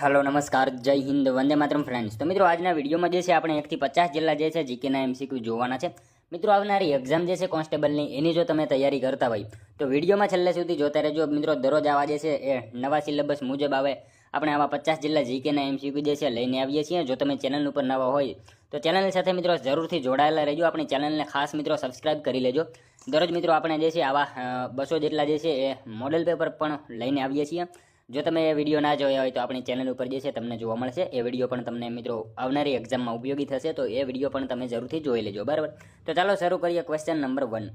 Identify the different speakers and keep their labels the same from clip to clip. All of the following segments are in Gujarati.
Speaker 1: હેલો, નમસ્કાર, જય હિન્દ, વંદે માતરમ ફ્રેન્ડ્સ તો મિત્રો, આજના વિડીયોમાં જે છે, આપણે એકથી પચાસ જિલ્લા જે છે જીકેના એમસીક્યુ જોવાના છે. મિત્રો, આવનારી એક્ઝામ જે છે કોન્સ્ટેબલની એની જો તમે તૈયારી કરતા હોય, તો વિડીયોમાં છેલ્લે સુધી જોતા રહેજો. મિત્રો, દરરોજ આવા જે છે, એ નવા સિલેબસ મુજબ આવે, આપણે આવા પચાસ જિલ્લા જીકેના એમસીક્યુ જે છે, લઈને આવીએ છીએ. જો તમે ચેનલ ઉપર નવા હોય, તો ચેનલની સાથે મિત્રો, જરૂરથી જોડાયેલા રહેજો. આપણી ચેનલને ખાસ મિત્રો સબસ્ક્રાઇબ કરી લેજો. દરરોજ મિત્રો, આપણે જે છે, આવા બસો જેટલા જે છે, એ મોડેલ પેપર પણ લઈને આવીએ છીએ. જો તમે એ વીડિયો ના જોયા હોય તો આપણી ચેનલ ઉપર જે છે તમને જોવા મળશે. એ વીડિયો પણ તમને મિત્રો આવનારી એક્ઝામમાં ઉપયોગી થશે, તો એ વીડિયો પણ તમે જરૂરથી જોઈ લેજો, બરાબર? તો ચાલો શરૂ કરીએ ક્વેશ્ચન નંબર વન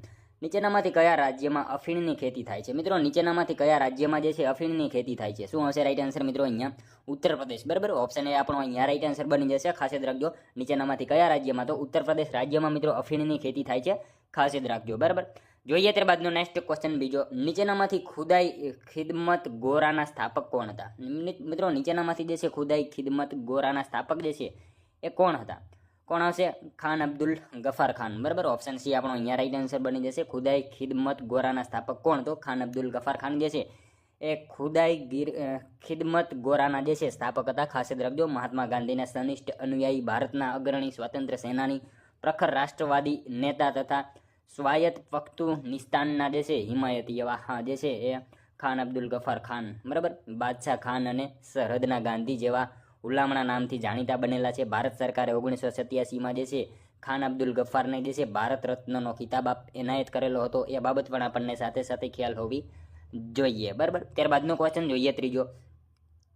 Speaker 1: નીચેનામાંથી કયા રાજ્યમાં અફીણની ખેતી થાય છે? મિત્રો, નીચેનામાંથી કયા રાજ્યમાં જે છે અફીણની ખેતી થાય છે? શું હશે રાઈટ આન્સર મિત્રો અહીંયા? ઉત્તર પ્રદેશ, બરાબર? ઓપ્શન એ આપણો અહીંયા રાઈટ આન્સર બની જશે. ખાસ યાદ રાખજો, નીચેનામાંથી કયા રાજ્યમાં તો ઉત્તર પ્રદેશ રાજ્યમાં મિત્રો અફીણની ખેતી થાય છે? ખાસ યાદ રાખજો, બરાબર? જોઈએ ત્યારબાદનો નેક્સ્ટ ક્વેશ્ચન બીજો. નીચેનામાંથી ખુદાઈ ખિદમત ગોરાના સ્થાપક કોણ હતા? નિ- મિત્રો નીચેનામાંથી જે છે ખુદાઈ ખિદમત ગોરાના સ્થાપક જે છે એ કોણ હતા? કોણ આવશે? ખાન અબ્દુલ ગફાર ખાન. બરાબર? ઓપ્શન સી આપણો અહીંયા રાઈટ આન્સર બની જશે. ખુદાઈ ખિદમત ગોરાના સ્થાપક કોણ તો ખાન અબ્દુલ ગફાર ખાન જે છે એ ખુદાઈ ગીર અ, ખિદમત ગોરાના જે છે સ્થાપક હતા. ખાસ યાદ રાખજો મહાત્મા ગાંધીના સનિષ્ઠ અનુયાયી ભારતના અગ્રણી સ્વતંત્ર સેનાની પ્રખર રાષ્ટ્રવાદી નેતા તથા સ્વાયત્ત નિસ્તાનના જે છે, હિમાયતી એવા જે છે, એ ખાન અબ્દુલ ગફાર ખાન, બરાબર? બાદશાહ ખાન અને સરહદના ગાંધી જેવા હુલામણા નામથી જાણીતા બનેલા છે. ભારત સરકારે ઓગણીસો સત્યાસીમાં જે છે, ખાન અબ્દુલ ગફારને જે છે, ભારત રત્નનો ખિતાબ આપ, એનાયત કરેલો હતો. એ બાબત પણ આપણને સાથે સાથે ખ્યાલ હોવી જોઈએ, બરાબર? ત્યારબાદનો ક્વેશ્ચન જોઈએ ત્રીજો.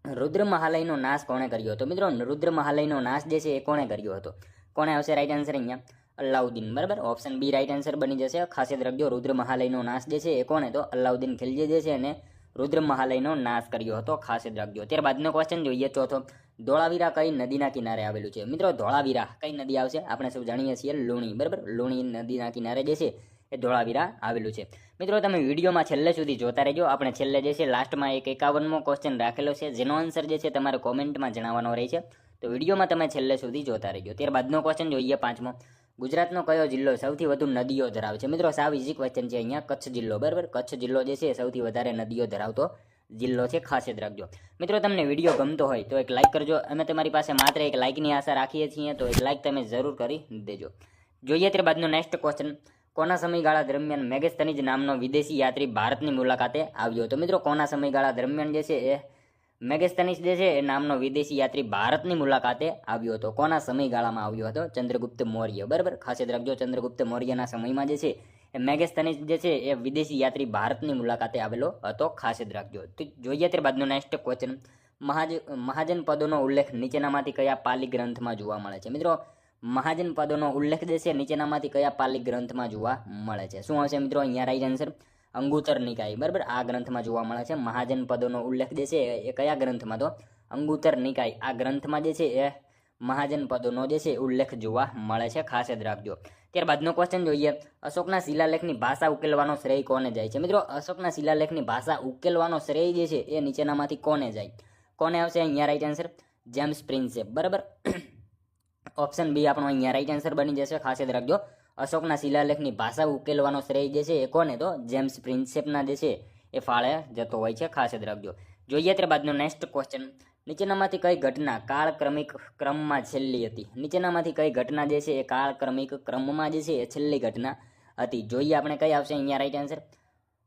Speaker 1: રુદ્ર મહાલયનો નાશ કોણે કર્યો હતો? મિત્રો, રુદ્ર મહાલયનો નાશ જે છે, એ કોણે કર્યો હતો? કોણે આવશે? રાઈટ આન્સર અહીંયા. અલાઉદ્દીન બરાબર? ઓપ્શન બી રાઈટ આન્સર બની જશે. ખાસિયત રાખજો, રુદ્ર મહાલયનો નાશ જે છે એ કોણે? તો અલાઉદ્દીન ખિલજી જે છે એને રુદ્ર મહાલયનો નાશ કર્યો હતો. ખાસિયત રાખજો. ત્યારબાદનો ક્વેશ્ચન જોઈએ. ચોથો, ધોળાવીરા કઈ નદીના કિનારે આવેલું છે? મિત્રો, ધોળાવીરા કઈ નદી આવશે? આપણે સૌ જાણીએ છીએ લુણી, બરાબર? લુણી નદીના કિનારે જે છે એ ધોળાવીરા આવેલું છે. મિત્રો, તમે વિડીયોમાં છેલ્લે સુધી જોતા રહેજો. આપણે છેલ્લે જે છે, લાસ્ટમાં એક એકાવનમો ક્વેશ્ચન રાખેલો છે. જેનો આન્સર જે છે તમારે કોમેન્ટમાં જણાવવાનો રહે છે. તો વિડીયોમાં તમે છેલ્લે સુધી જોતા રહેજો. ત્યારબાદનો ક્વેશ્ચન જોઈએ. પાંચમો ગુજરાતનો કયો જિલ્લો સૌથી વધુ નદીઓ ધરાવે છે? મિત્રો, સાવ ઇઝી ક્વેશ્ચન છે અહીંયા. કચ્છ જિલ્લો, બરાબર? કચ્છ જિલ્લો જે છે સૌથી વધારે નદીઓ ધરાવતો જિલ્લો છે, ખાસ યાદ રાખજો. મિત્રો, તમને વીડિયો ગમતો હોય તો એક લાઇક કરજો. અમે તમારી પાસે માત્ર એક લાઇકની આશા રાખીએ છીએ, તો એક લાઇક તમે જરૂર કરી દેજો. જોઈએ ત્યારબાદનો નેક્સ્ટ ક્વેશ્ચન કોના સમયગાળા દરમિયાન મેગેસ્તનીજ નામનો વિદેશી યાત્રી ભારતની મુલાકાતે આવ્યો હતો? મિત્રો, કોના સમયગાળા દરમિયાન જે છે એ મેગેસ્તનીસ જે છે એ નામનો વિદેશી યાત્રી ભારતની મુલાકાતે આવ્યો હતો. કોના સમયગાળામાં આવ્યો હતો? ચંદ્રગુપ્ત મૌર્ય. બરાબર? ખાસ યાદ રાખજો, ચંદ્રગુપ્ત મૌર્યના સમયમાં જે છે એ મેગેસ્તનીસ જે છે એ વિદેશી યાત્રી ભારતની મુલાકાતે આવેલો હતો. ખાસ યાદ રાખજો. તો જોઈએ ત્યારબાદનો નેક્સ્ટ ક્વેશ્ચન મહાજ, મહાજન પદોનો ઉલ્લેખ નીચેનામાંથી કયા પાલી ગ્રંથમાં જોવા મળે છે? મિત્રો, મહાજન પદોનો ઉલ્લેખ જે છે નીચેનામાંથી કયા પાલી ગ્રંથમાં જોવા મળે છે? શું હશે મિત્રો? અહીંયા રાઈટ આન્સર અંગુતર નિકાય. બરાબર? આ ગ્રંથમાં જોવા મળે છે. મહાજન પદોનો ઉલ્લેખ જે છે એ કયા ગ્રંથમાં તો? અંગુતર નિકાય. આ ગ્રંથમાં જે છે એ મહાજન પદોનો જે છે ઉલ્લેખ જોવા મળે છે. ખાસ યાદ રાખજો. ત્યારબાદનો ક્વેશ્ચન જોઈએ. અશોકના શિલાલેખની ભાષા ઉકેલવાનો શ્રેય કોને જાય છે? મિત્રો, અશોકના શિલાલેખની ભાષા ઉકેલવાનો શ્રેય જે છે એ નીચેનામાંથી કોને જાય? કોને આવશે? અહીંયા રાઈટ આન્સર જેમ્સ પ્રિન્સેપ બરાબર? ઓપ્શન બી આપણો અહીંયા રાઈટ આન્સર બની જશે. ખાસ યાદ રાખજો. અશોકના શિલાલેખની ભાષા ઉકેલવાનો શ્રેય જે છે એ કોને? તો જેમ્સ પ્રિન્સેપના જે છે એ ફાળે જતો હોય છે ખાસ યાદ રાખજો. જોઈએ ત્યારબાદનો નેક્સ્ટ ક્વેશ્ચન નીચેનામાંથી કઈ ઘટના કાળક્રમિક ક્રમમાં છેલ્લી હતી? નીચેનામાંથી કઈ ઘટના જે છે એ કાળક્રમિક ક્રમમાં જે છે એ છેલ્લી ઘટના હતી? જોઈએ આપણે કઈ આવશે અહીંયા રાઈટ આન્સર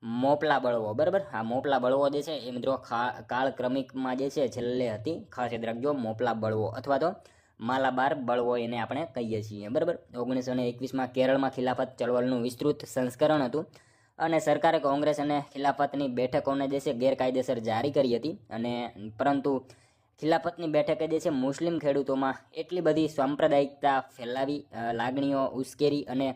Speaker 1: મોપલા બળવો, બરાબર? હા, મોપલા બળવો જે છે એ મિત્રો કાળક્રમિકમાં જે છે છેલ્લે હતી. ખાસ યાદ રાખજો, મોપલા બળવો અથવા તો માલાબાર બળવો એને આપણે કહીએ છીએ, બરાબર? ઓગણીસો ને એકવીસમાં કેરળમાં ખિલાફત ચળવળનું વિસ્તૃત સંસ્કરણ હતું અને સરકારે કોંગ્રેસ અને ખિલાફતની બેઠકોને જે છે ગેરકાયદેસર જારી કરી હતી અને પરંતુ ખિલાફતની બેઠકે જે છે મુસ્લિમ ખેડૂતોમાં એટલી બધી સાંપ્રદાયિકતા ફેલાવી લાગણીઓ ઉશ્કેરી અને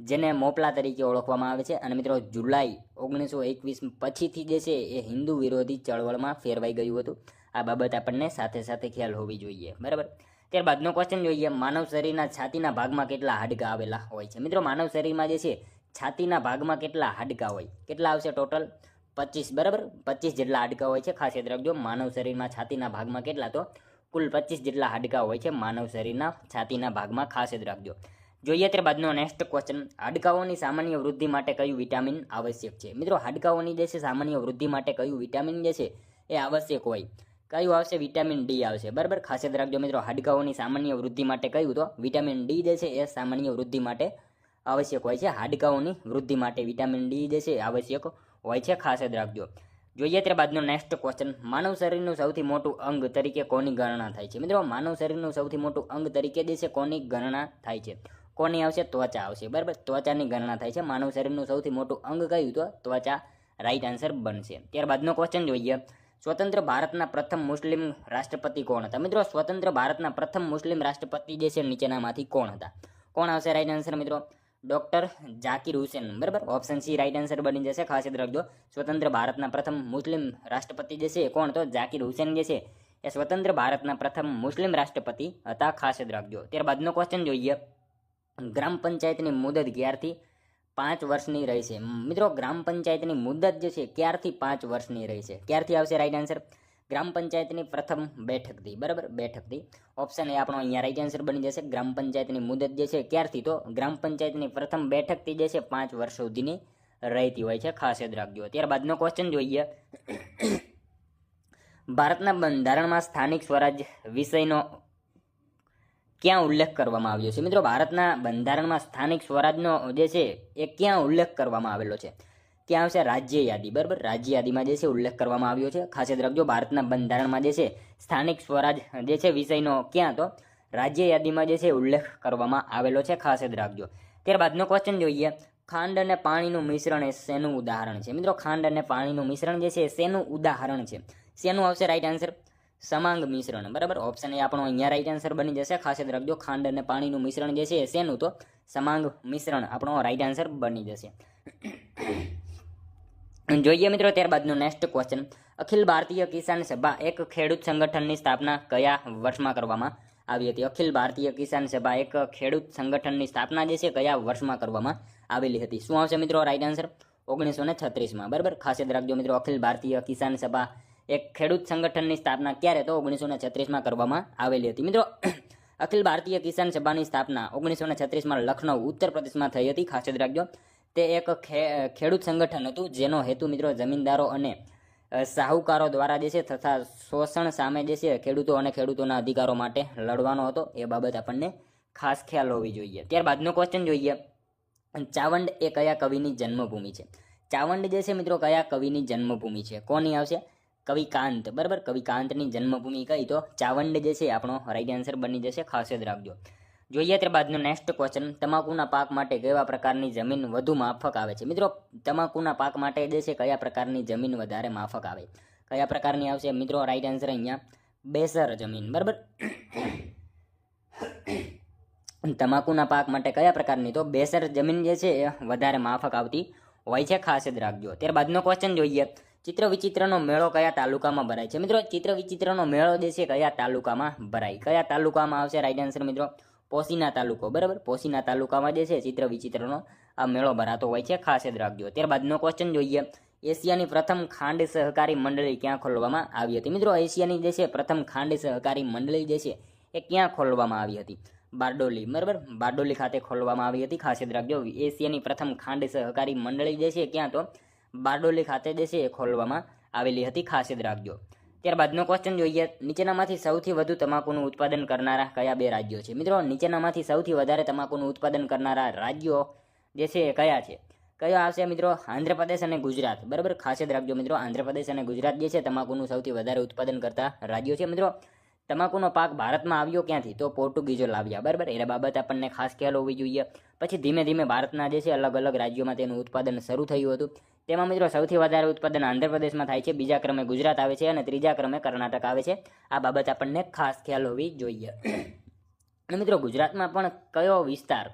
Speaker 1: જેને મોપલા તરીકે ઓળખવામાં આવે છે. અને મિત્રો, જુલાઈ ઓગણીસો એકવીસ પછીથી જે છે એ હિન્દુ વિરોધી ચળવળમાં ફેરવાઈ ગયું હતું. આ બાબત આપણને સાથે સાથે ખ્યાલ હોવી જોઈએ, બરાબર? ત્યારબાદનો ક્વેશ્ચન જોઈએ. માનવ શરીરના છાતીના ભાગમાં કેટલા હાડકા આવેલા હોય છે? મિત્રો, માનવ શરીરમાં જે છે, છાતીના ભાગમાં કેટલા હાડકાં હોય? કેટલા આવશે ટોટલ પચીસ, બરાબર? પચીસ જેટલા હાડકાં હોય છે. ખાસ યાદ રાખજો, માનવ શરીરમાં છાતીના ભાગમાં કેટલા? તો કુલ પચીસ જેટલા હાડકા હોય છે માનવ શરીરના છાતીના ભાગમાં. ખાસ યાદ રાખજો. જોઈએ ત્યારબાદનો નેક્સ્ટ ક્વેશ્ચન હાડકાઓની સામાન્ય વૃદ્ધિ માટે કયું વિટામિન આવશ્યક છે? મિત્રો, હાડકાઓની જે છે સામાન્ય વૃદ્ધિ માટે કયું વિટામિન જે છે, એ આવશ્યક હોય. કયું આવશે? વિટામિન ડી આવશે. બરાબર? ખાસ યાદ રાખજો મિત્રો, હાડકાઓની સામાન્ય વૃદ્ધિ માટે કહ્યું તો? વિટામિન ડી જે છે એ સામાન્ય વૃદ્ધિ માટે આવશ્યક હોય છે. હાડકાઓની વૃદ્ધિ માટે વિટામિન ડી જે છે આવશ્યક હોય છે. ખાસ યાદ રાખજો. જોઈએ ત્યારબાદનો નેક્સ્ટ ક્વેશ્ચન માનવ શરીરનું સૌથી મોટું અંગ તરીકે કોની ગણના થાય છે? મિત્રો, માનવ શરીરનું સૌથી મોટું અંગ તરીકે જે છે કોની ગણના થાય છે? કોની આવશે? ત્વચા આવશે. બરાબર? ત્વચાની ગણના થાય છે. માનવ શરીરનું સૌથી મોટું અંગ કયું તો? ત્વચા. રાઈટ આન્સર બનશે. ત્યારબાદનો ક્વેશ્ચન જોઈએ. સ્વતંત્ર ભારતના પ્રથમ મુસ્લિમ રાષ્ટ્રપતિ કોણ હતા? મિત્રો, સ્વતંત્ર ભારતના પ્રથમ મુસ્લિમ રાષ્ટ્રપતિ જે છે, નીચેનામાંથી કોણ હતા? કોણ આવશે? રાઈટ આન્સર મિત્રો. ડોક્ટર જાકીર હુસેન બરાબર? ઓપ્શન સી રાઈટ આન્સર બની જશે. ખાસ યાદ રાખજો. સ્વતંત્ર ભારતના પ્રથમ મુસ્લિમ રાષ્ટ્રપતિ જે છે કોણ તો જાકીર હુસેન જે છે, એ સ્વતંત્ર ભારતના પ્રથમ મુસ્લિમ રાષ્ટ્રપતિ હતા. ખાસ યાદ રાખજો. ત્યારબાદનો ક્વેશ્ચન જોઈએ. ગ્રામ પંચાયતની મુદત ક્યારથી પાંચ વર્ષની રહેશે મિત્રો, ગ્રામ પંચાયતની મુદત જે છે, ક્યારથી પાંચ વર્ષની રહેશે ક્યારથી આવશે રાઈટ આન્સર ગ્રામ પંચાયતની પ્રથમ બેઠકથી બરાબર? બેઠકથી ઓપ્શન એ આપણો અહીંયા રાઈટ આન્સર બની જશે. ગ્રામ પંચાયતની મુદત જે છે, ક્યારથી? તો ગ્રામ પંચાયતની પ્રથમ બેઠકથી જે છે, પાંચ વર્ષ સુધીની રહેતી હોય છે, ખાસ યાદ રાખજો. ત્યારબાદનો ક્વેશ્ચન જોઈએ. ભારતના બંધારણમાં સ્થાનિક સ્વરાજ વિષયનો ક્યાં ઉલ્લેખ કરવામાં આવ્યો છે? મિત્રો, ભારતના બંધારણમાં સ્થાનિક સ્વરાજનો જે છે, એ ક્યાં ઉલ્લેખ કરવામાં આવેલો છે? ત્યાં આવશે રાજ્ય યાદી, બરાબર? રાજ્ય યાદીમાં જે છે, ઉલ્લેખ કરવામાં આવ્યો છે. ખાસ યાદ રાખજો, ભારતના બંધારણમાં જે છે, સ્થાનિક સ્વરાજ જે છે, વિષયનો ક્યાં તો રાજ્ય યાદીમાં જે છે, ઉલ્લેખ કરવામાં આવેલો છે. ખાસ યાદ રાખજો. ત્યારબાદનો ક્વેશ્ચન જોઈએ. ખાંડ અને પાણીનું મિશ્રણ એ શેનું ઉદાહરણ છે? મિત્રો, ખાંડ અને પાણીનું મિશ્રણ જે છે શેનું ઉદાહરણ છે? શેનું આવશે? રાઈટ આન્સર સમાંગ મિશ્રણ. બરાબર? ઓપ્શન એ આપણો અહીંયા રાઈટ આન્સર બની જશે. ખાસ યાદ રાખજો, ખાંડ અને પાણીનું મિશ્રણ જે છે શેનું તો? સમાંગ મિશ્રણ. આપણો રાઈટ આન્સર બની જશે. જોઈએ મિત્રો ત્યારબાદનો નેક્સ્ટ ક્વેશ્ચન અખિલ ભારતીય કિસાન સભા એક ખેડૂત સંગઠનની સ્થાપના કયા વર્ષમાં કરવામાં આવી હતી? અખિલ ભારતીય કિસાન સભા એક ખેડૂત સંગઠનની સ્થાપના જે છે કયા વર્ષમાં કરવામાં આવેલી હતી? શું આવશે મિત્રો રાઈટ આન્સર ઓગણીસો છત્રીસમાં. બરાબર? ખાસ યાદ રાખજો મિત્રો, અખિલ ભારતીય કિસાન સભા એક ખેડૂત સંગઠનની સ્થાપના ક્યારે તો ઓગણીસો ને છત્રીસમાં કરવામાં આવેલી હતી. મિત્રો, અખિલ ભારતીય કિસાન સભાની સ્થાપના ઓગણીસો ને છત્રીસમાં લખનૌ ઉત્તર પ્રદેશમાં થઈ હતી. ખાસ યાદ રાખજો, તે એક ખેડૂત સંગઠન હતું, જેનો હેતુ, મિત્રો, જમીનદારો અને સાહુકારો દ્વારા જે છે તથા શોષણ સામે જે છે ખેડૂતો અને ખેડૂતોના અધિકારો માટે લડવાનો હતો. એ બાબત આપણને ખાસ ખ્યાલ હોવી જોઈએ. ત્યારબાદનો ક્વેશ્ચન જોઈએ. ચાવંડ એ કયા કવિની જન્મભૂમિ છે? ચાવંડ જે છે, મિત્રો, કયા કવિની જન્મભૂમિ છે? કોની આવશે? કવિ કાંત બરાબર? કવિકાંતની જન્મભૂમિ કઈ? તો ચાવંડ જે છે, આપણો રાઈટ આન્સર બની જશે, ખાસ યાદ રાખજો. જોઈએ ત્યારબાદનો નેક્સ્ટ ક્વેશ્ચન તમાકુના પાક માટે કેવા પ્રકારની જમીન વધુ માફક આવે છે? મિત્રો, તમાકુના પાક માટે જે છે, કયા પ્રકારની જમીન વધારે માફક આવે? કયા પ્રકારની આવશે? મિત્રો રાઈટ આન્સર અહીંયા. બેસર જમીન, બરાબર? તમાકુના પાક માટે કયા પ્રકારની? તો બેસર જમીન જે છે, એ વધારે માફક આવતી હોય છે, ખાસ યાદ રાખજો. ત્યારબાદનો ક્વેશ્ચન જોઈએ. ચિત્ર વિચિત્રનો મેળો કયા તાલુકામાં ભરાય છે? મિત્રો, ચિત્ર વિચિત્રનો મેળો જે છે, કયા તાલુકામાં ભરાય? કયા તાલુકામાં આવશે? રાઈટ આન્સર મિત્રો. પોસીના તાલુકો, બરાબર? પોસીના તાલુકામાં જે છે, ચિત્ર વિચિત્રનો આ મેળો ભરાતો હોય છે, ખાસ યાદ રાખજો. ત્યારબાદનો ક્વેશ્ચન જોઈએ. એશિયાની પ્રથમ ખાંડ સહકારી મંડળી ક્યાં ખોલવામાં આવી હતી? મિત્રો, એશિયાની જે છે, પ્રથમ ખાંડ સહકારી મંડળી જે છે, એ ક્યાં ખોલવામાં આવી હતી? બારડોલી, બરાબર? બારડોલી ખાતે ખોલવામાં આવી હતી, ખાસ યાદ રાખજો. એશિયાની પ્રથમ ખાંડ સહકારી મંડળી જે છે, ક્યાં તો બારડોલી ખાતે દેશે ખોલવામાં આવેલી હતી ખાસ યાદ રાખજો. ત્યારબાદનો ક્વેશ્ચન જોઈએ, નીચેનામાંથી સૌથી વધુ તમાકુનું ઉત્પાદન કરનારા કયા બે રાજ્યો છે? મિત્રો, નીચેનામાંથી સૌથી વધારે તમાકુનું ઉત્પાદન કરનારા રાજ્યો જે છે એ કયા છે? કયો આવશે મિત્રો? આંધ્રપ્રદેશ અને ગુજરાત. બરાબર, ખાસ યાદ રાખજો મિત્રો, આંધ્રપ્રદેશ અને ગુજરાત જે છે, તમાકુનું સૌથી વધારે ઉત્પાદન કરતા રાજ્યો છે મિત્રો. તમાકુનો પાક ભારતમાં આવ્યો ક્યાંથી? તો પોર્ટુગીઝો લાવ્યા, બરાબર? એ બાબત આપણને ખાસ ખ્યાલ હોવી જોઈએ. પછી ધીમે ધીમે ભારતના જે છે, અલગ અલગ રાજ્યોમાં તેનું ઉત્પાદન શરૂ થયું હતું. તેમાં મિત્રો સૌથી વધારે ઉત્પાદન આંધ્રપ્રદેશમાં થાય છે, બીજા ક્રમે ગુજરાત આવે છે અને ત્રીજા ક્રમે કર્ણાટક આવે છે. આ બાબત આપણને ખાસ ખ્યાલ હોવી જોઈએ. અને મિત્રો ગુજરાતમાં પણ કયો વિસ્તાર?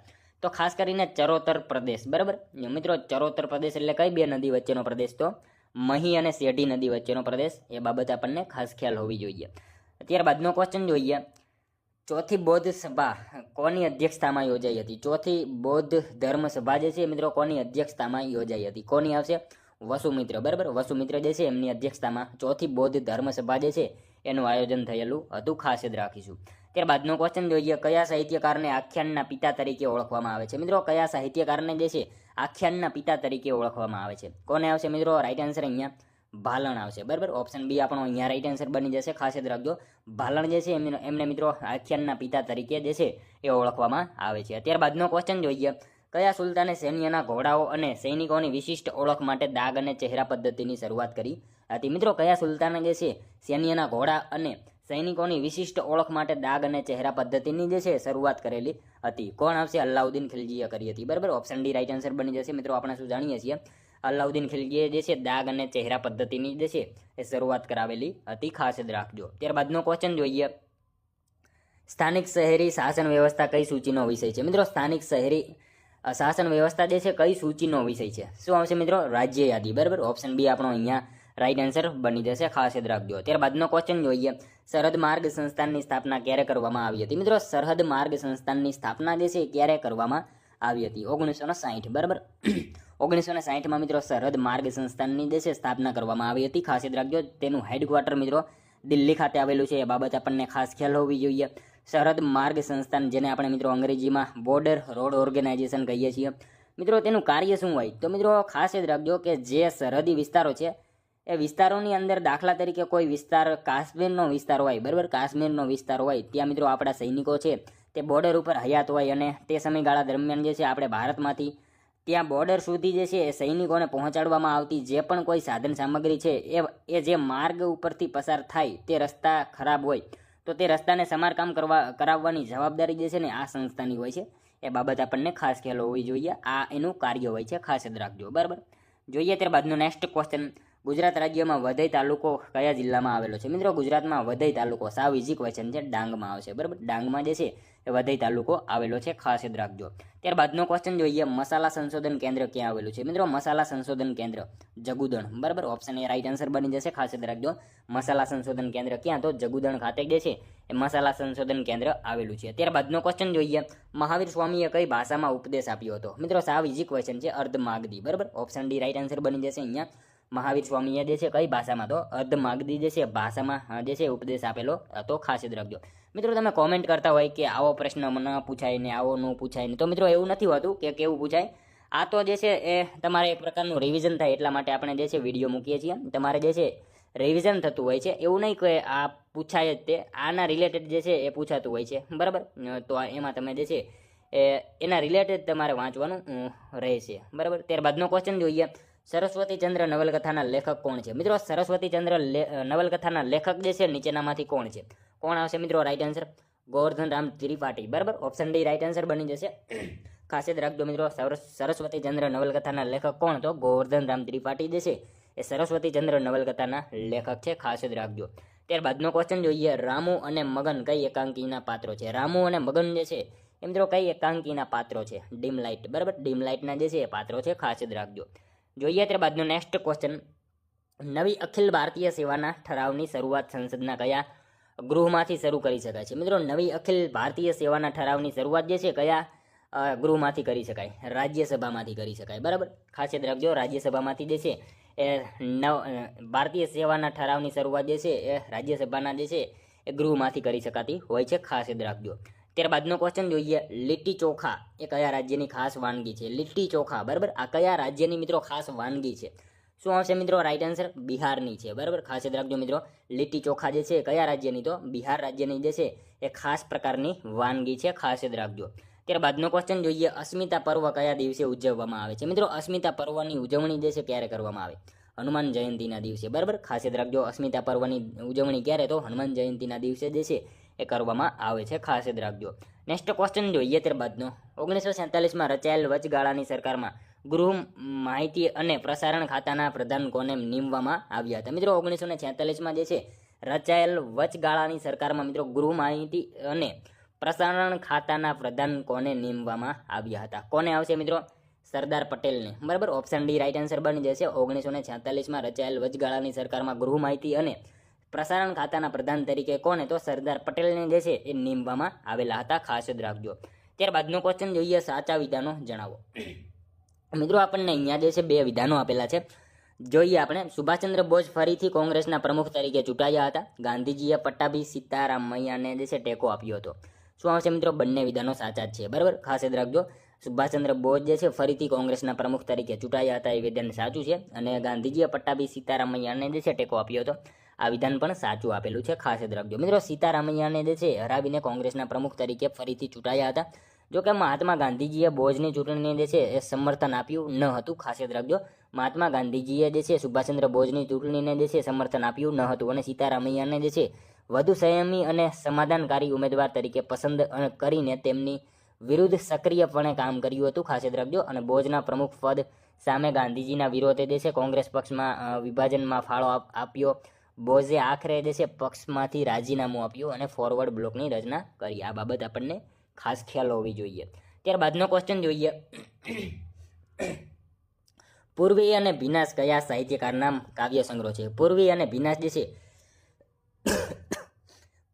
Speaker 1: તો ખાસ કરીને ચરોતર પ્રદેશ, બરાબર? મિત્રો ચરોતર પ્રદેશ એટલે કઈ બે નદી વચ્ચેનો પ્રદેશ તો? મહી અને શેઢી નદી વચ્ચેનો પ્રદેશ, એ બાબત આપણને ખાસ ખ્યાલ હોવી જોઈએ. ત્યારબાદનો ક્વેશ્ચન જોઈએ. ચોથી બૌદ્ધ સભા કોની અધ્યક્ષતામાં યોજાઈ હતી? ચોથી બૌદ્ધ ધર્મ સભા જે છે મિત્રો કોની અધ્યક્ષતામાં યોજાઈ હતી? કોની આવશે? વસુમિત્ર. બરાબર? વસુમિત્ર જે છે એમની અધ્યક્ષતામાં ચોથી બૌદ્ધ ધર્મ સભા જે છે એનું આયોજન થયેલું હતું. ખાસ યાદ રાખીશું. ત્યારબાદનો ક્વેશ્ચન જોઈએ. કયા સાહિત્યકારને આખ્યાનના પિતા તરીકે ઓળખવામાં આવે છે? મિત્રો, કયા સાહિત્યકારને જે છે આખ્યાનના પિતા તરીકે ઓળખવામાં આવે છે? કોને આવશે મિત્રો? રાઈટ આન્સર અહીંયા. ભાલણ આવશે. બરાબર? ઓપ્શન બી આપણો અહીંયા રાઈટ આન્સર બની જશે. ખાસ યાદ રાખજો. ભાલણ જે છે એમને મિત્રો આખ્યાનના પિતા તરીકે જે છે એ ઓળખવામાં આવે છે. ત્યારબાદનો ક્વેશ્ચન જોઈએ. કયા સુલતાને સૈન્યના ઘોડાઓ અને સૈનિકોની વિશિષ્ટ ઓળખ માટે દાગ અને ચહેરા પદ્ધતિની શરૂઆત કરી હતી? મિત્રો, કયા સુલતાને જે છે સૈન્યના ઘોડા અને સૈનિકોની વિશિષ્ટ ઓળખ માટે દાગ અને ચહેરા પદ્ધતિની જે છે શરૂઆત કરેલી હતી? કોણ આવશે? અલ્લાઉદ્દીન ખિલજીએ કરી હતી. બરાબર? ઓપ્શન ડી રાઈટ આન્સર બની જશે. મિત્રો, આપણે શું જાણીએ છીએ? અલ્લાઉદ્દીન ખિલજીએ જે છે દાગ અને ચહેરા પદ્ધતિની જે છે એ શરૂઆત કરાવેલી હતી. ખાસ યાદ રાખજો. ત્યારબાદનો ક્વેશ્ચન જોઈએ. સ્થાનિક શહેરી શાસન વ્યવસ્થા કઈ સૂચિનો વિષય છે? મિત્રો, સ્થાનિક શહેરી શાસન વ્યવસ્થા જે છે કઈ સૂચિનો વિષય છે? શું આવશે મિત્રો? રાજ્ય યાદી. બરાબર? ઓપ્શન બી આપણો અહીંયા રાઈટ આન્સર બની જશે. ખાસ યાદ રાખજો. ત્યારબાદનો ક્વેશ્ચન જોઈએ. સરહદ માર્ગ સંસ્થાનની સ્થાપના ક્યારે કરવામાં આવી હતી? મિત્રો, સરહદ માર્ગ સંસ્થાનની સ્થાપના જે છે ક્યારે કરવામાં આવી હતી? ઓગણીસો ને બરાબર? ઓગણીસો ને સાહીઠમાં મિત્રો સરહદ માર્ગ સંસ્થાનની જે છે સ્થાપના કરવામાં આવી હતી. ખાસ યાદ રાખજો, તેનું હેડક્વાર્ટર મિત્રો દિલ્હી ખાતે આવેલું છે. એ બાબત આપણને ખાસ ખ્યાલ હોવી જોઈએ. સરહદ માર્ગ સંસ્થાન, જેને આપણે મિત્રો અંગ્રેજીમાં બોર્ડર રોડ ઓર્ગેનાઇઝેશન કહીએ છીએ. મિત્રો, તેનું કાર્ય શું હોય? તો મિત્રો ખાસ યાદ રાખજો કે જે સરહદી વિસ્તારો છે, એ વિસ્તારોની અંદર દાખલા તરીકે કોઈ વિસ્તાર કાશ્મીરનો વિસ્તાર હોય, બરાબર? કાશ્મીરનો વિસ્તાર હોય, ત્યાં મિત્રો આપણા સૈનિકો છે, તે બોર્ડર ઉપર હયાત હોય અને તે સમયગાળા દરમિયાન જે છે, આપણે ભારતમાંથી ત્યાં બોર્ડર સુધી જે છે એ સૈનિકોને પહોંચાડવામાં આવતી જે પણ કોઈ સાધન સામગ્રી છે એ એ જે માર્ગ ઉપરથી પસાર થાય તે રસ્તા ખરાબ હોય, તો તે રસ્તાને સમારકામ કરવા, કરાવવાની જવાબદારી જે છે ને આ સંસ્થાની હોય છે. એ બાબત આપણને ખાસ ખ્યાલ હોવી જોઈએ. આ એનું કાર્ય હોય છે. ખાસ યાદ રાખજો. બરાબર? જોઈએ ત્યારબાદનો નેક્સ્ટ ક્વેશ્ચન ગુજરાત રાજ્યમાં વધઈ તાલુકો કયા જિલ્લામાં આવેલો છે? મિત્રો, ગુજરાતમાં વધઈ તાલુકો સાવ ઇઝી ક્વેશ્ચન છે. ડાંગમાં આવશે. બરાબર? ડાંગમાં જે છે વધઈ તાલુકો આવેલો છે, ખાસ યાદ રાખજો. ત્યારબાદનો ક્વેશ્ચન જોઈએ, મસાલા સંશોધન કેન્દ્ર ક્યાં આવેલું છે? મિત્રો, મસાલા સંશોધન કેન્દ્ર, જગુદણ. બરાબર? ઓપ્શન એ રાઈટ આન્સર બની જશે, ખાસ યાદ રાખજો. મસાલા સંશોધન કેન્દ્ર ક્યાં? તો જગુદણ ખાતે જે છે, એ મસાલા સંશોધન કેન્દ્ર આવેલું છે. ત્યારબાદનો ક્વેશ્ચન જોઈએ, મહાવીર સ્વામીએ કઈ ભાષામાં ઉપદેશ આપ્યો હતો? મિત્રો, સાવ ઇઝી ક્વેશ્ચન છે, અર્ધ માગદી બરાબર? ઓપ્શન ડી રાઈટ આન્સર બની જશે અહીંયા. મહાવીર સ્વામીએ જે છે, કઈ ભાષામાં તો અર્ધ માગદી જે છે, ભાષામાં જે છે, ઉપદેશ આપેલો હતો, ખાસ યાદ રાખજો. મિત્રો, તમે કોમેન્ટ કરતા હોય કે આવો પ્રશ્ન ન પૂછાય ને આવો ન પૂછાય ને, તો મિત્રો, એવું નથી હોતું કે કેવું પૂછાય. આ તો જે છે એ તમારે એક પ્રકારનું રિવિઝન થાય એટલા માટે આપણે જે છે વીડિયો મૂકીએ છીએ. તમારે જે છે રિવિઝન થતું હોય છે, એવું નહીં કે આ પૂછાય જ તે, આના રિલેટેડ જે છે એ પૂછાતું હોય છે, બરાબર? તો એમાં તમે જે છે એ, એના રિલેટેડ તમારે વાંચવાનું રહેશે, બરાબર? ત્યારબાદનો ક્વેશ્ચન જોઈએ. સરસ્વતી ચંદ્ર નવલકથાના લેખક કોણ છે? મિત્રો, સરસ્વતી ચંદ્ર લે- નવલકથાના લેખક જે છે, નીચેનામાંથી કોણ છે? કોણ આવશે મિત્રો? Right answer Govardhan Ram Tripathi. બરાબર? ઓપ્શન ડી રાઈટ આન્સર બની જશે. ખાસ યાદ રાખજો મિત્રો સરસ- સરસ્વતી ચંદ્ર નવલકથાના લેખક કોણ તો? ગોવર્ધન રામ ત્રિપાઠી જે છે, એ સરસ્વતી ચંદ્ર નવલકથાના લેખક છે. ખાસ યાદ રાખજો. ત્યારબાદનો ક્વેશ્ચન જોઈએ. રામુ અને મગન કઈ એકાંકીના પાત્રો છે? રામુ અને મગન જે છે, એ મિત્રો કઈ એકાંકીના પાત્રો છે? ડીમ લાઇટ બરાબર? ડીમ લાઇટના જે છે, એ પાત્રો છે. ખાસ યાદ રાખજો. જોઈએ ત્યારબાદનો નેક્સ્ટ ક્વેશ્ચન નવી અખિલ ભારતીય સેવાના ઠરાવની શરૂઆત સંસદના કયા ગૃહમાંથી શરૂ કરી શકાય છે? મિત્રો, નવી અખિલ ભારતીય સેવાના ઠરાવની શરૂઆત જે છે, કયા ગૃહમાંથી કરી શકાય? રાજ્યસભામાંથી કરી શકાય. બરાબર? ખાસ યાદ રાખજો, રાજ્યસભામાંથી જે છે, એ નવ ભારતીય સેવાના ઠરાવની શરૂઆત જે છે, એ રાજ્યસભાના જે છે, એ ગૃહમાંથી કરી શકાતી હોય છે. ખાસ યાદ રાખજો. ત્યારબાદનો ક્વેશ્ચન જોઈએ. લીટી ચોખા એ કયા રાજ્યની ખાસ વાનગી છે? લીટી ચોખા, બરાબર? આ કયા રાજ્યની મિત્રો ખાસ વાનગી છે? શું આવશે મિત્રો? રાઈટ આન્સર બિહારની છે, બરાબર? ખાસ યાદ રાખજો મિત્રો. લીટી ચોખા જે છે કયા રાજ્યની? તો બિહાર રાજ્યની જે છે એ ખાસ પ્રકારની વાનગી છે, ખાસ યાદ રાખજો. ત્યારબાદનો ક્વેશ્ચન જોઈએ. અસ્મિતા પર્વ કયા દિવસે ઉજવવામાં આવે છે? મિત્રો, અસ્મિતા પર્વની ઉજવણી જે છે ક્યારે કરવામાં આવે? હનુમાન જયંતિના દિવસે, બરાબર? ખાસ યાદ રાખજો. અસ્મિતા પર્વની ઉજવણી ક્યારે? તો હનુમાન જયંતિના દિવસે જે છે એ કરવામાં આવે છે ખાસ યાદ રાખજો. નેક્સ્ટ ક્વેશ્ચન જોઈએ ત્યારબાદનો. ઓગણીસો સેતાલીસમાં રચાયેલ વચગાળાની સરકારમાં ગૃહ માહિતી અને પ્રસારણ ખાતાના પ્રધાન કોને નીમવામાં આવ્યા હતા? મિત્રો ઓગણીસો ને છેતાલીસમાં જે છે, રચાયેલ વચગાળાની સરકારમાં મિત્રો ગૃહ માહિતી અને પ્રસારણ ખાતાના પ્રધાન કોને નીમવામાં આવ્યા હતા? કોને આવશે મિત્રો? સરદાર પટેલને. બરાબર ઓપ્શન ડી રાઇટ આન્સર બની જશે. ઓગણીસો ને છેતાલીસમાં રચાયેલ વચગાળાની સરકારમાં ગૃહ માહિતી અને પ્રસારણ ખાતાના પ્રધાન તરીકે કોને તો સરદાર પટેલને જે છે એ નીમવામાં આવેલા હતા. ખાસ યાદ રાખજો. ત્યારબાદનો ક્વેશ્ચન જોઈએ, સાચા વિધાનો જણાવો. મિત્રો, આપણને અહીંયા જે છે બે વિધાનો આપેલા છે. જોઈએ આપણે, સુભાષચંદ્ર બોઝ ફરીથી કોંગ્રેસના પ્રમુખ તરીકે ચૂંટાયા હતા. ગાંધીજીએ પટ્ટાભી સીતારામૈયાને જે છે ટેકો આપ્યો હતો. શું આવશે મિત્રો? બંને વિધાનો સાચા જ છે. બરાબર? ખાસ યાદ રાખજો. સુભાષચંદ્ર બોઝ જે છે ફરીથી કોંગ્રેસના પ્રમુખ તરીકે ચૂંટાયા હતા. એ વિધાન સાચું છે. અને ગાંધીજીએ પટ્ટાભી સીતારામૈયાને જે છે ટેકો આપ્યો હતો. આ વિધાન પણ સાચું આપેલું છે ખાસ યાદ રાખજો. મિત્રો, સીતારામૈયાને જે છે, હરાવીને કોંગ્રેસના પ્રમુખ તરીકે ફરીથી ચૂંટાયા હતા. જોકે મહાત્મા ગાંધીજીએ બોઝની ચૂંટણીને જે છે, એ સમર્થન આપ્યું ન હતું. ખાસ યાદ રાખજો, મહાત્મા ગાંધીજીએ જે છે, સુભાષચંદ્ર બોઝની ચૂંટણીને જે છે, સમર્થન આપ્યું ન હતું અને સીતારામૈયાને જે છે, વધુ સંયમી અને સમાધાનકારી ઉમેદવાર તરીકે પસંદ કરીને તેમની વિરુદ્ધ સક્રિયપણે કામ કર્યું હતું. ખાસ યાદ રાખજો, અને બોઝના પ્રમુખ પદ સામે ગાંધીજીના વિરોધે જે છે, કોંગ્રેસ પક્ષમાં વિભાજનમાં ફાળો આપ- આપ્યો. બોઝે આખરે છે પક્ષમાંથી રાજીનામું આપ્યું અને ફોરવર્ડ બ્લોકની રચના કરી. આ બાબત આપણને ખાસ ખ્યાલ હોવી જોઈએ. ત્યારબાદનો ક્વેશ્ચન જોઈએ. પૂર્વી અને ભીનાશ કયા સાહિત્યકારના કાવ્ય સંગ્રહ છે? પૂર્વી અને ભીનાશ જે છે,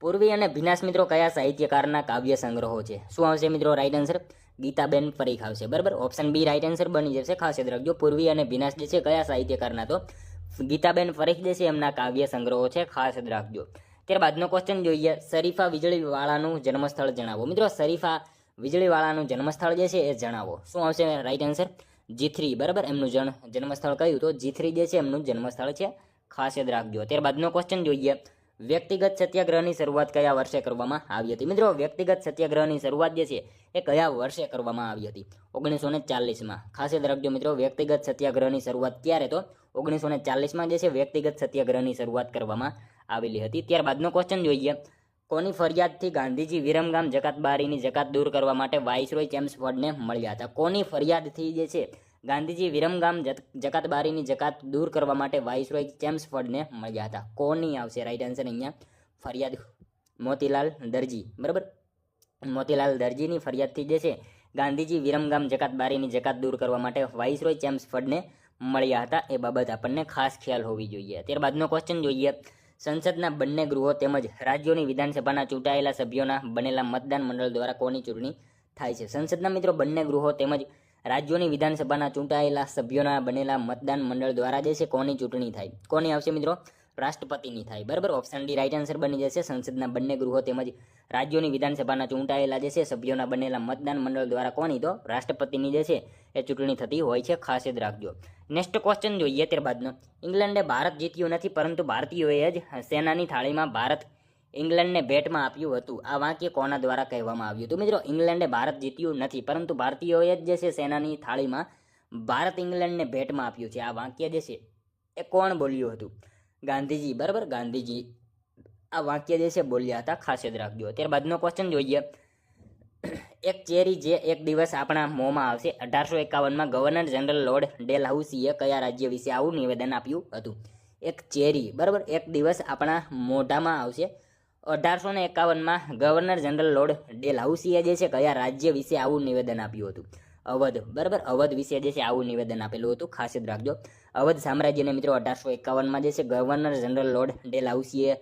Speaker 1: પૂર્વી અને ભીનાશ મિત્રો કયા સાહિત્યકારના કાવ્ય સંગ્રહો છે? શું આવશે મિત્રો? રાઈટ આન્સર ગીતાબેન પરીખ આવશે. બરાબર? ઓપ્શન બી રાઈટ આન્સર બની જશે. ખાસ યાદ રાખજો. પૂર્વી અને ભીનાશ જે છે કયા સાહિત્યકારના તો? ગીતાબેન છે એમના કાવ્ય સંગ્રહો છે, ખાસ યાદ રાખજો. ત્યારબાદનો ક્વેશ્ચન જોઈએ. શરીફા વીજળીવાળાનું જન્મસ્થળ જણાવો. મિત્રો, શરીફા વીજળીવાળાનું જન્મસ્થળ જે છે એ જણાવો. શું આવશે રાઈટ આન્સર જીથ્રી બરાબર? એમનું જન્મ જન્મસ્થળ કયું? તો જીથ્રી જે છે એમનું જન્મસ્થળ છે, ખાસ યાદ રાખજો. ત્યારબાદનો ક્વેશ્ચન જોઈએ. વ્યક્તિગત સત્યાગ્રહની શરૂઆત કયા વર્ષે કરવામાં આવી હતી? મિત્રો, વ્યક્તિગત સત્યાગ્રહની શરૂઆત જે છે એ કયા વર્ષે કરવામાં આવી હતી? ઓગણીસો ને ચાલીસમાં. ખાસ યાદ રાખજો મિત્રો, વ્યક્તિગત સત્યાગ્રહની શરૂઆત ક્યારે? તો ઓગણીસો ને ચાલીસમાં જે છે વ્યક્તિગત સત્યાગ્રહની શરૂઆત કરવામાં આવેલી હતી. ત્યારબાદનો ક્વેશ્ચન જોઈએ. કોની ફરિયાદથી ગાંધીજી વિરમગામ જકાતબારીની જકાત દૂર કરવા માટે વાઇસરોય ચેમ્સફોર્ડને મળ્યા હતા? કોની ફરિયાદથી જે છે ગાંધીજી વિરમગામ જકાતબારીની જકાત દૂર કરવા માટે વાઇસરોય ચેમ્સફોર્ડને મળ્યા હતા? કોની આવશે? રાઈટ આન્સર અહીંયા ફરિયાદ મોતીલાલ દરજી. બરાબર? મોતીલાલ દરજીની ફરિયાદથી જે છે ગાંધીજી વિરમગામ જકાતબારીની જકાત દૂર કરવા માટે વાઇસરોય ચેમ્સફર્ડને મળ્યા હતા એ બાબત આપણને ખાસ ખ્યાલ હોવી જોઈએ. ત્યારબાદનો ક્વેશ્ચન જોઈએ. સંસદના બંને ગૃહો તેમજ રાજ્યોની વિધાનસભાના ચૂંટાયેલા સભ્યોના બનેલા મતદાન મંડળ દ્વારા કોની ચૂંટણી થાય છે? સંસદના મિત્રો, બંને ગૃહો તેમજ રાજ્યોની વિધાનસભાના ચૂંટાયેલા સભ્યોના બનેલા મતદાન મંડળ દ્વારા જે છે કોની ચૂંટણી થાય? કોની આવશે મિત્રો? રાષ્ટ્રપતિની થાય. બરાબર? ઓપ્શન ડી રાઇટ આન્સર બની જશે. સંસદના બંને ગૃહો તેમજ રાજ્યોની વિધાનસભાના ચૂંટાયેલા જે છે, સભ્યોના બનેલા મતદાન મંડળ દ્વારા કોની? તો રાષ્ટ્રપતિની જે છે, એ ચૂંટણી થતી હોય છે. ખાસ યાદ રાખજો. નેક્સ્ટ ક્વેશ્ચન જોઈએ ત્યારબાદનો. ઇંગ્લેન્ડે ભારત જીત્યું નથી, પરંતુ ભારતીયોએ જ સેનાની થાળીમાં ભારત ઇંગ્લેન્ડને ભેટમાં આપ્યું હતું. આ વાક્ય કોના દ્વારા કહેવામાં આવ્યું? હતું મિત્રો, ઇંગ્લેન્ડે ભારત જીત્યું નથી, પરંતુ ભારતીયોએ જ જે છે, સેનાની થાળીમાં ભારત ઇંગ્લેન્ડને ભેટમાં આપ્યું છે. આ વાક્ય જે છે, એ કોણ બોલ્યું હતું? ગાંધીજી, બરાબર? ગાંધીજી આ વાક્ય જે છે બોલ્યા હતા, ખાસ યાદ રાખજો. ત્યારબાદનો ક્વેશ્ચન જોઈએ. એક ચેરી જે એક દિવસ આપણા મોંમાં આવશે. અઢારસો એકાવનમાં ગવર્નર જનરલ લોર્ડ ડેલહાઉસીએ કયા રાજ્ય વિશે આવું નિવેદન આપ્યું હતું? એક ચેરી, બરાબર? એક દિવસ આપણા મોઢામાં આવશે. અઢારસો ને એકાવનમાં ગવર્નર જનરલ લોર્ડ ડેલહાઉસીએ જે છે કયા રાજ્ય વિશે આવું નિવેદન આપ્યું હતું? અવધ, બરાબર? અવધ વિશે જે છે આવું નિવેદન આપેલું હતું. ખાસ યાદ રાખજો. અવધ સામ્રાજ્યને મિત્રો અઢારસો એકાવનમાં જે છે ગવર્નર જનરલ લોર્ડ ડેલાઉસીએ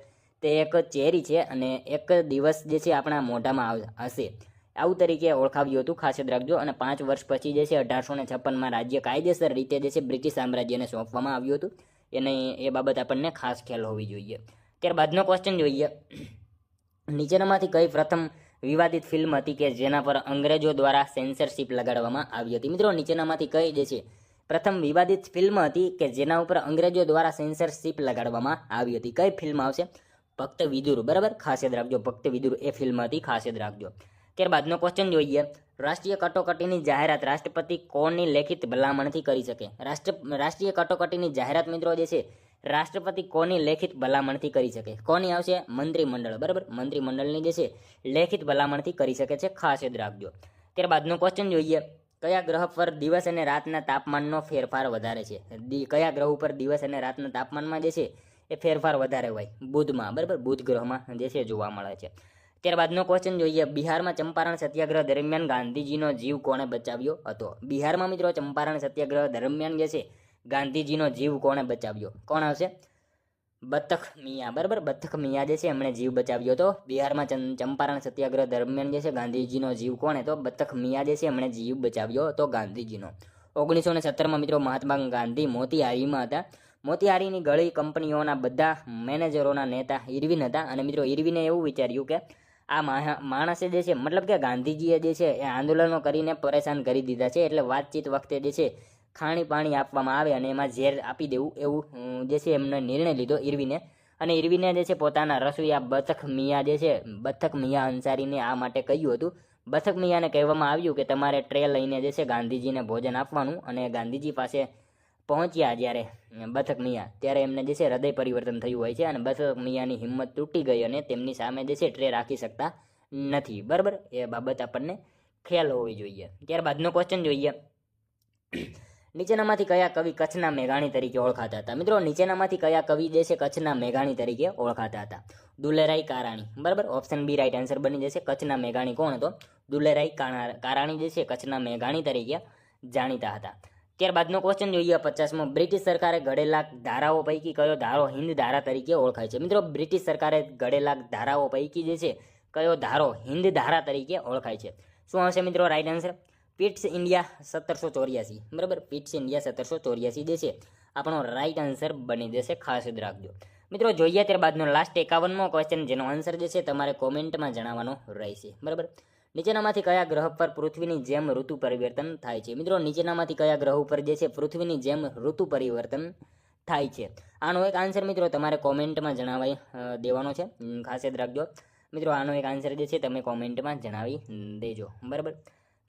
Speaker 1: તે એક ચેરી છે અને એક દિવસ જે છે આપણા મોઢામાં હશે. આવું તરીકે ઓળખાવ્યું હતું. ખાસ યાદ રાખજો. અને પાંચ વર્ષ પછી જે છે અઢારસો ને છપ્પનમાં રાજ્ય કાયદેસર રીતે જે છે બ્રિટિશ સામ્રાજ્યને સોંપવામાં આવ્યું હતું. એને, એ બાબત આપણને ખાસ ખ્યાલ હોવી જોઈએ. ત્યારબાદનો ક્વેશ્ચન જોઈએ. નીચેનામાંથી કઈ પ્રથમ વિવાદિત ફિલ્મ હતી કે જેના પર અંગ્રેજો દ્વારા સેન્સરશિપ લગાડવામાં આવી હતી. મિત્રો, નીચેનામાંથી કઈ જે છે. પ્રથમ વિવાદિત ફિલ્મ હતી કે જેના ઉપર અંગ્રેજો દ્વારા સેન્સરશિપ લગાડવામાં આવી હતી. કઈ ફિલ્મ આવશે? ભક્ત વિદુર, બરાબર? ખાસ યાદ રાખજો. ભક્ત વિદુર એ ફિલ્મ હતી. ખાસ યાદ રાખજો. ત્યારબાદનો ક્વેશ્ચન જોઈએ. રાષ્ટ્રીય કટોકટીની જાહેરાત રાષ્ટ્રપતિ કોની લેખિત ભલામણથી કરી શકે? રાષ્ટ્ર, રાષ્ટ્રીય કટોકટીની જાહેરાત મિત્રો જે છે રાષ્ટ્રપતિ કોની લેખિત ભલામણથી કરી શકે? કોની આવશે? મંત્રીમંડળ. બરાબર? મંત્રીમંડળની જે છે, લેખિત ભલામણથી કરી શકે છે. ખાસ યાદ રાખજો. ત્યારબાદનો ક્વેશ્ચન જોઈએ. કયા ગ્રહ પર દિવસ અને રાતના તાપમાનનો ફેરફાર વધારે છે? કયા ગ્રહ ઉપર દિવસ અને રાતના તાપમાનમાં જે છે, એ ફેરફાર વધારે હોય? બુધમાં. બરાબર? બુધ ગ્રહમાં જે છે, જોવા મળે છે. ત્યારબાદનો ક્વેશ્ચન જોઈએ. બિહારમાં ચંપારણ સત્યાગ્રહ દરમિયાન ગાંધીજીનો જીવ કોણે બચાવ્યો હતો? બિહારમાં મિત્રો, ચંપારણ સત્યાગ્રહ દરમિયાન જે છે ગાંધીજીનો જીવ કોણે બચાવ્યો? કોણ આવશે? બતખ મિયા. બરાબર? બતખ મિયા જે છે, એમણે જીવ બચાવ્યો હતો બિહારમાં ચંપારણ સત્યાગ્રહ દરમિયાન જે છે, ગાંધીજીનો જીવ કોણે? તો બતખ મિયા જે છે, એમણે જીવ બચાવ્યો હતો ગાંધીજીનો. ઓગણીસો ને સત્તરમાં મિત્રો મહાત્મા ગાંધી મોતીહારીમાં હતા. મોતીહારીની ગળી કંપનીઓના બધા મેનેજરોના નેતા ઇરવિન હતા. અને મિત્રો ઇરવિને એવું વિચાર્યું કે આ માણસે જે છે, મતલબ કે ગાંધીજીએ જે છે, એ આંદોલનો કરીને પરેશાન કરી દીધા છે. એટલે વાતચીત વખતે જે છે ખાણી પાણી આપવામાં આવે અને એમાં ઝેર આપી દેવું એવું જે છે એમને નિર્ણય લીધો ઈરવીને. અને ઈરવીને જે છે પોતાના રસોઈયા બથક મિયા જે છે, બથક મિયા અંસારીને આ માટે કહ્યું હતું. બથક મિયાને કહેવામાં આવ્યું કે તમારે ટ્રે લઈને જે છે ગાંધીજીને ભોજન આપવાનું અને ગાંધીજી પાસે પહોંચ્યા જ્યારે બથક મિયા. ત્યારે એમને જે છે હૃદય પરિવર્તન થયું હોય છે અને બથક મિયાની હિંમત તૂટી ગઈ અને તેમની સામે જે છે ટ્રે રાખી શકતા નથી. બરાબર? એ બાબત આપણને ખ્યાલ હોવી જોઈએ. ત્યારબાદનો ક્વેશ્ચન જોઈએ. નીચેનામાંથી કયા કવિ કચ્છના મેઘાણી તરીકે ઓળખાતા હતા? મિત્રો, નીચેનામાંથી કયા કવિ જે છે કચ્છના મેઘાણી તરીકે ઓળખાતા હતા? દુલેરાઈ કારાણી. બરાબર? ઓપ્શન બી રાઈટ આન્સર બની જશે. કચ્છના મેઘાણી કોણ હતો? દુલેરાઈ કારાણી જે છે કચ્છના મેઘાણી તરીકે જાણીતા હતા. ત્યારબાદનો ક્વેશ્ચન જોઈએ પચાસમો. બ્રિટિશ સરકારે ઘડેલા ધારાઓ પૈકી કયો ધારો હિન્દ ધારા તરીકે ઓળખાય છે? મિત્રો, બ્રિટિશ સરકારે ઘડેલા ધારાઓ પૈકી જે છે કયો ધારો હિન્દ ધારા તરીકે ઓળખાય છે? શું આવશે મિત્રો? રાઈટ આન્સર પીટ્સ ઇન્ડિયા સત્તરસો ચોર્યાસી. બરાબર? પીટ્સ ઇન્ડિયા સત્તરસો ચોર્યાસી જે છે, આપણો રાઈટ આન્સર બની જશે ખાસ યાદ રાખજો. મિત્રો, જોઈએ ત્યારબાદનો લાસ્ટ એકાવનમો ક્વેશ્ચન જેનો આન્સર જે છે, તમારે કોમેન્ટમાં જણાવવાનો રહેશે. બરાબર? નીચેનામાંથી કયા ગ્રહ પર પૃથ્વીની જેમ ઋતુ પરિવર્તન થાય છે? મિત્રો, નીચેનામાંથી કયા ગ્રહ ઉપર જે છે, પૃથ્વીની જેમ ઋતુ પરિવર્તન થાય છે? આનો એક આન્સર મિત્રો, તમારે કોમેન્ટમાં જણાવી દેવાનો છે. ખાસ યાદ રાખજો. મિત્રો, આનો એક આન્સર જે છે, તમે કોમેન્ટમાં જણાવી દેજો. બરાબર?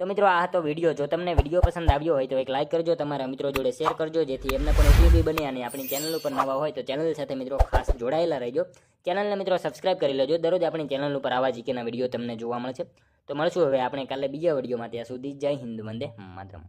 Speaker 1: તો મિત્રો, આ હતો વીડિયો જો તમને વીડિયો પસંદ આવ્યો હોય તો એક લાઇક કરજો, તમારા મિત્રો જોડે શેર કરજો, જેથી એમને પણ ઉપયોગી બને અને આપણી ચેનલ ઉપર નવા હોય તો ચેનલ સાથે મિત્રો ખાસ જોડાયેલા રહેજો. ચેનલને મિત્રો સબસ્ક્રાઇબ કરી લેજો. દરરોજ આપણી ચેનલ ઉપર આવા જીકેના વીડિયો તમને જોવા મળશે. તો મળશું હવે આપણે કાલે બીજા વિડીયોમાં ત્યાં સુધી જય હિન્દ, વંદે માતરમ.